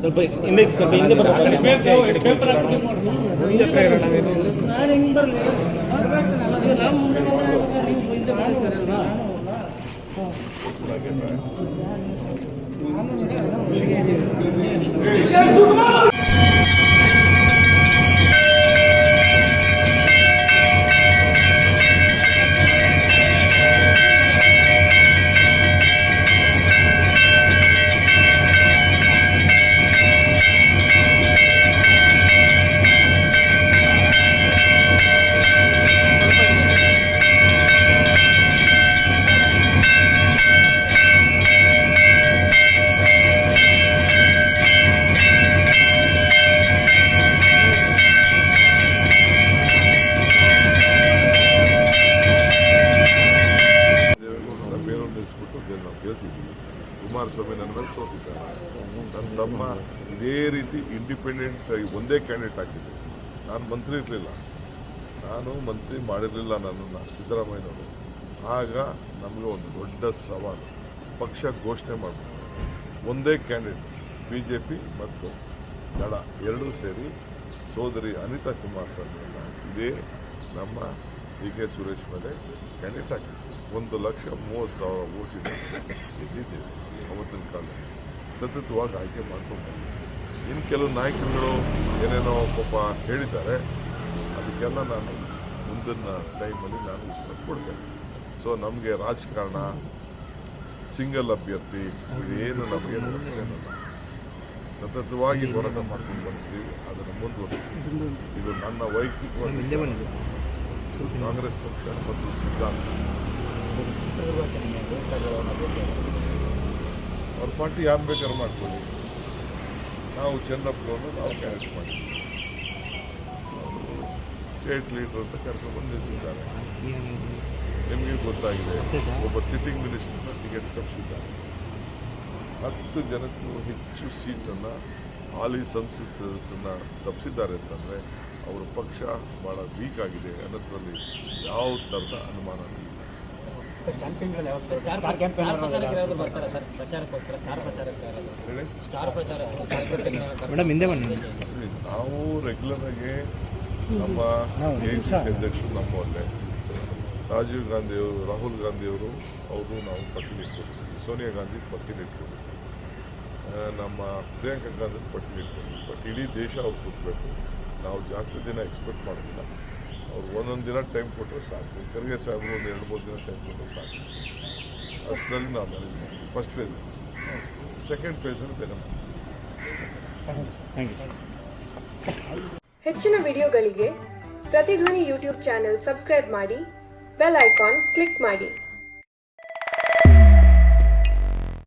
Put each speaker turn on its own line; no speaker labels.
ಸ್ವಲ್ಪ ಹಿಂದೆ ಸ್ವಲ್ಪ ಹಿಂದೆ
ನಾನು
ಗೆಲ್ಸಿದ್ವಿ ಕುಮಾರಸ್ವಾಮಿ ನನ್ನ ಮೇಲೆ ಸೋತಿದ್ದಾರೆ. ನನ್ನ ತಮ್ಮ ಇದೇ ರೀತಿ ಇಂಡಿಪೆಂಡೆಂಟ್ ಒಂದೇ ಕ್ಯಾಂಡಿಡೇಟ್ ಆಗಿದ್ದೆ ನಾನು ಮಂತ್ರಿ ಇರಲಿಲ್ಲ. ನಾನು ಮಂತ್ರಿ ಮಾಡಿರಲಿಲ್ಲ ನನ್ನನ್ನು ಸಿದ್ದರಾಮಯ್ಯನವರು. ಆಗ ನಮಗೆ ಒಂದು ದೊಡ್ಡ ಸವಾಲು. ಪಕ್ಷ ಘೋಷಣೆ ಮಾಡಬೇಕು. ಒಂದೇ ಕ್ಯಾಂಡಿಡೇಟ್ ಬಿ ಜೆ ಪಿ ಮತ್ತು ದಳ ಎರಡೂ ಸೇರಿ ಸೋದರಿ ಅನಿತಾ ಕುಮಾರಸ್ವಾಮಿಯನ್ನ ಇದೇ ನಮ್ಮ ಡಿ ಕೆ ಸುರೇಶ್ ಮೇಲೆ ಕ್ಯಾಂಡಿಡೇಟ್ ಹಾಕಿದ್ವಿ ಒಂದು ಲಕ್ಷ ಮೂವತ್ತು ಸಾವಿರ ಓಟಿನ ಗೆದ್ದಿದ್ದೇವೆ ಅವತ್ತಿನ ಕಾಲ. ಸತತವಾಗಿ ಆಯ್ಕೆ ಮಾಡ್ಕೊಂಡು. ಇನ್ನು ಕೆಲವು ನಾಯಕರುಗಳು ಏನೇನೋ ಪಾಪ ಹೇಳಿದ್ದಾರೆ ಅದಕ್ಕೆಲ್ಲ ನಾನು ಮುಂದಿನ ಟೈಮಲ್ಲಿ ನಾನು ಉತ್ತರ ಕೊಡ್ತೇನೆ. ಸೊ ನಮಗೆ ರಾಜಕಾರಣ ಸಿಂಗಲ್ ಅಭ್ಯರ್ಥಿ ಏನು ನಮಗೆ ಸತತವಾಗಿ ಹೋರಾಟ ಮಾಡ್ಕೊಂಡು ಬಂದಿದ್ದೀವಿ ಅದನ್ನು ಮುಂದುವರಿಸಿ. ಇದು ನನ್ನ ವೈಯಕ್ತಿಕವಾದ ಕಾಂಗ್ರೆಸ್ ಪಕ್ಷ ಮತ್ತು ಸಿದ್ಧಾಂತ ಅವ್ರ ಪಾರ್ಟಿ ಯಾರು ಬೇಕಾದ್ರೂ ಮಾಡ್ಕೊಳ್ಳಿ. ನಾವು ಚೆನ್ನಪ್ಪನವ್ರನ್ನ ನಾವು ಕ್ಯಾರೆಕ್ಟ್ ಮಾಡಿದ್ವಿ. ಸ್ಟೇಟ್ ಲೀಡರ್ ಅಂತ ಕರ್ಕೊಂಡು ನಿಲ್ಲಿಸಿದ್ದಾರೆ. ನಿಮಗೆ ಗೊತ್ತಾಗಿದೆ, ಒಬ್ಬ ಸಿಟ್ಟಿಂಗ್ ಮಿನಿಸ್ಟರ್ನ ಟಿಕೆಟ್ ತಪ್ಪಿಸಿದ್ದಾರೆ. ಹತ್ತು ಜನಕ್ಕೂ ಹೆಚ್ಚು ಸೀಟನ್ನು ಹಾಲಿ ಸಂಸತ್ ಸದಸ್ಯರನ್ನ ತಪ್ಪಿಸಿದ್ದಾರೆ ಅಂತಂದರೆ ಅವರ ಪಕ್ಷ ಭಾಳ ವೀಕ್ ಆಗಿದೆ ಅನ್ನೋದ್ರಲ್ಲಿ ಯಾವ ಥರದ ಅನುಮಾನ ನಾವು ರೆಗ್ಯುಲರ್ ಆಗಿ ನಮ್ಮ ಎ ಸಿ ಅಧ್ಯಕ್ಷರು ನಮ್ಮಲ್ಲೇ ರಾಜೀವ್ ಗಾಂಧಿಯವರು ರಾಹುಲ್ ಗಾಂಧಿಯವರು ಅವರು ನಾವು ಪಟ್ಟಿನಿಟ್ಕೊಂಡಿದ್ದೀವಿ ಸೋನಿಯಾ ಗಾಂಧಿ ಪಟ್ಟಿನಿಟ್ಕೊಂಡಿದ್ದೀವಿ ನಮ್ಮ ಪ್ರಿಯಾಂಕಾ ಗಾಂಧಿ ಪಟ್ಟಿನಿಟ್ಕೊಂಡಿದ್ದೀವಿ ಬಟ್ ಇಡೀ ದೇಶ ಅವ್ರು ಕೂತ್ಬೇಕು ನಾವು ಜಾಸ್ತಿ ದಿನ ಎಕ್ಸ್ಪೆಕ್ಟ್ ಮಾಡೋದಿಲ್ಲ. ಅವ್ರು ಒಂದೊಂದು ದಿನ ಟೈಮ್ ಕೊಟ್ಟರೆ ಸಾಕು. ಖರ್ಗೆ ಸಾಹೇಬರು ಒಂದು ಎರಡು ಮೂರು ದಿನ ಟೈಮ್ ಕೊಟ್ಟರೆ ಸಾಕು. ಅಷ್ಟರಲ್ಲಿ ನಾವು ಮ್ಯಾನೇಜ್ ಮಾಡ್ತೀವಿ. ಫಸ್ಟ್ ಫೇಸ್ ಸೆಕೆಂಡ್ ಫೇಸಲ್ಲಿ ಬೇರೆ ಮಾಡ್ತೀವಿ.
ಥ್ಯಾಂಕ್ ಯು
ಹೆಚ್ಚಿನ ವಿಡಿಯೋಗಳಿಗೆ ಪ್ರತಿಧ್ವನಿ ಯೂಟ್ಯೂಬ್ ಚಾನೆಲ್ ಸಬ್ಸ್ಕ್ರೈಬ್ ಮಾಡಿ ಬೆಲ್ ಐಕಾನ್ ಕ್ಲಿಕ್ ಮಾಡಿ.